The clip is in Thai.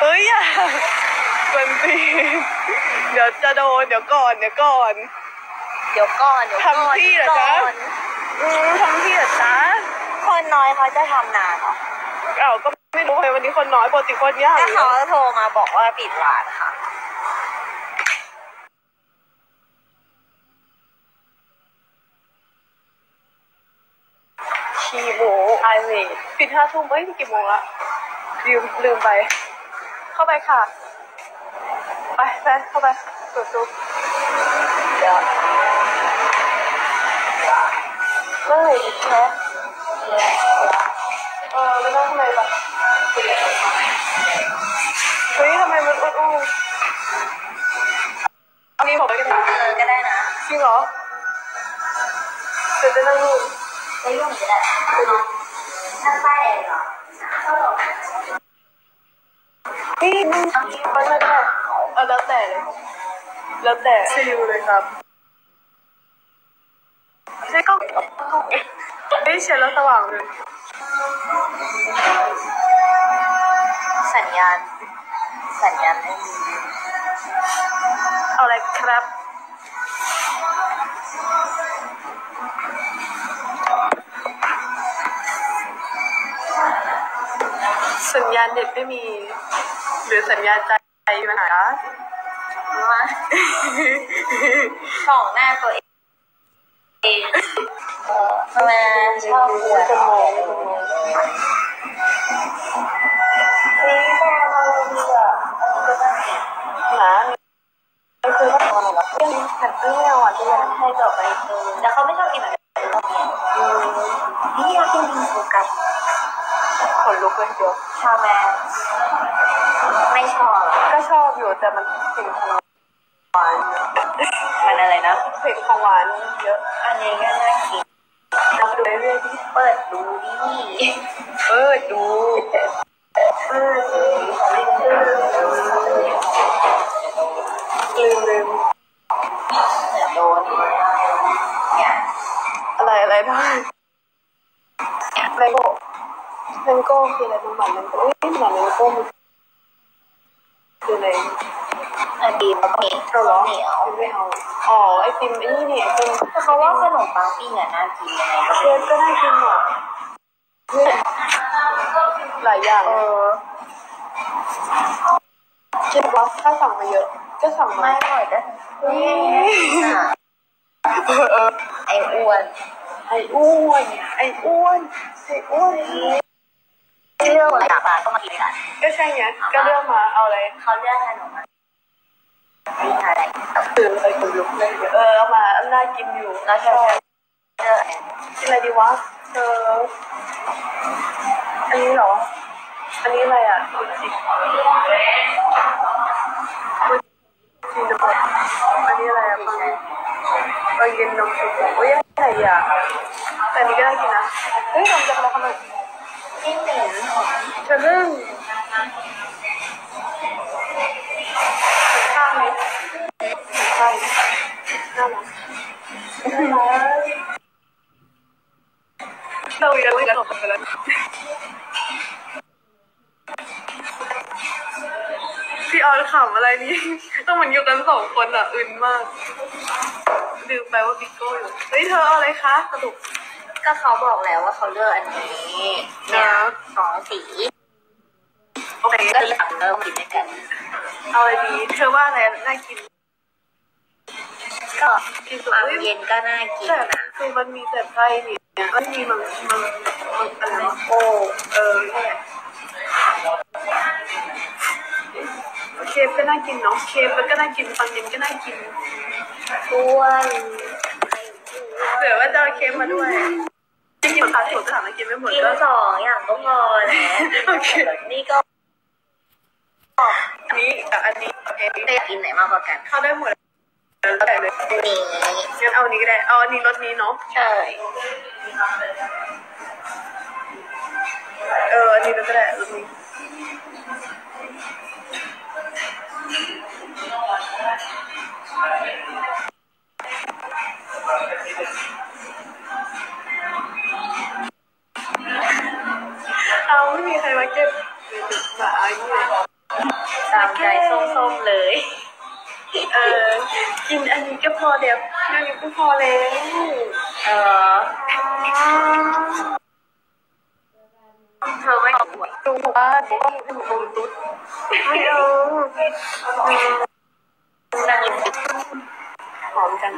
เฮ้ยอย่าเกินตีนเดี๋ยวจะโดนเดี๋ยวก่อนเดี๋ยวก่อน เดี๋ยวก่อนเดี๋ยวก่อนทำที่เหรอจ๊ะก่อนอืมทำที่เหรอจ๊ะคนน้อยเขาจะทำนานเหรอเอ้าก็ไม่รู้เลยวันนี้คนน้อยปกติคนเยอะถ้าเขาโทรมาบอกว่าปิดร้านค่ะ ชีโมไอเวทปิดห้าทุ่มเฮ้ยกี่โมงละลืมลืมไป เข้าไปค่ะ ไปไปเข้าไปสุดซุปเดี๋ยวเมื่อไหร่อีกแค่เออแล้วนั่งทำไมล่ะเฮ้ยทำไมมันอุ้งอันนี้ผมไปกันนะเออก็ได้นะจริงเหรอเดี๋ยวจะนั่งนู่นได้ยุ่งก็ได้นั่งใต้เองเหรอ นี่มึงไม่ไม่ได้เอาแล้วแต่เลยแล้วแต่ซิลเลยครับใช่ก็ไม่ใช่แล้วสว่างเลยสัญญาณ สัญญาณไม่มีเอาอะไรครับสัญญาณเน็ตไม่มี หรือสัญญาใจมีปัญหามาส่องหน้าตัวเองเออทำไมชอบปวดจะมองเฮ้ยแม่เราดีอะอันนี้ก็น่ากินหนาไม่คือว่าอะไรหรอยังหัดเรี้ยวอะที่ยังให้ต่อไปดูแต่เขาไม่ชอบกินแบบ ขนลุกเลยเดียวชาแมไม่ชอบ ก็ชอบอยู่แต่มันเผ็ดของหวานมันอะไรนะเผ็ดของหวานเยอะ อันนี้ก็น่ากินนับดูเรื่อยๆที่เปิดดูดิเออดูเออลืมลืมโดนอะไรอะไรได้แมงโก้ แมงโก้คืออะไรมันหวานแมงโก้เอ้ยหวานแมงโก้มันคืออะไรอันดีมันมีเราเหรอเหนียวไม่เอาอ๋อไอติมไอ้นี่เนี่ไอติมแต่เขาว่าขนมปังปิ้งอะน่ากินยังไงก็เคไม่ฟก็น่ากินอะเนี่ยหลายอย่างเออคิดว่าถ้าสั่งมาเยอะก็สั่งมาไม่อร่อยแต่นี่ไออ้วนไออ้วนไออ้วนไออ้วน ที่เรื่องอะไรปลาก็มากินกันก็ใช่ไงก็เลือกมาเอาอะไรเขาเลือกขนมมาปิ้งอะไรตื่นไปคนลุกเลยเออเอามาน่ากินอยู่แล้วเธอเลือกกินอะไรดีวะเธออันนี้เหรอ อันนี้อะไรอะคุณจิคุณจินบดอันนี้อะไรอะฟังฟังเย็นนมชมพูโอ้ยอะไรอะแต่อันนี้ก็น่ากินนะเฮ้ยนมจะอะไรขนาดจิ้ มหมิ่นหอมเธอเรื่งข้างไหมข้างน่ารักเราอีกแล้วอีกแล้วจบไปแล้วพี่ออนขำอะไรนี่ ต้องมันอยู่กันสองคนอะ อึนมากลืมไปว่าบิ๊กโก้อยู่ เฮ้ย เธออะไรคะสรุป ก็เขาบอกแล้วว่าเขาเลือกอันนี้เนี่ยสองสีโอเคก็อยากเริ่มกินด้วยกัน เอาอะไรดีเธอว่าอะไรน่ากิน ก็กินความเย็นก็น่ากินแต่นะคือมันมีแต่ไส้นี่มันมีมังมังมังอะไรวะโอ้เออนี่แหละเคฟก็น่ากินเนาะเคฟมันก็น่ากินปังเย็นก็น่ากินอ้วนเผื่อว่าจะเอาเคฟมาด้วย จริงๆขาถั่วก็ถามมากินไม่หมดกินก็สองอย่างก็พอแหละโอเคนี่ก็อันนี้กับอันนี้โอเคได้กินไหนมากกว่ากันเข้าได้หมดแล้วแต่เลยนี่งั้นเอาอันนี้ก็ได้เอาอันนี้รสนี้เนาะใช่เอออันนี้ก็ได้รสนี้ เอาไม่มีใครมาเก็บหมาอย่างนี้เลยใจส้มๆเลย เออกินอันนี้ก็พอเดี๋ยวกินอันนี้ก็พอแล้วเออเธอไม่ดูว่าดูว่าดูดูตุ๊ดไม่เอานั่งหอมจัง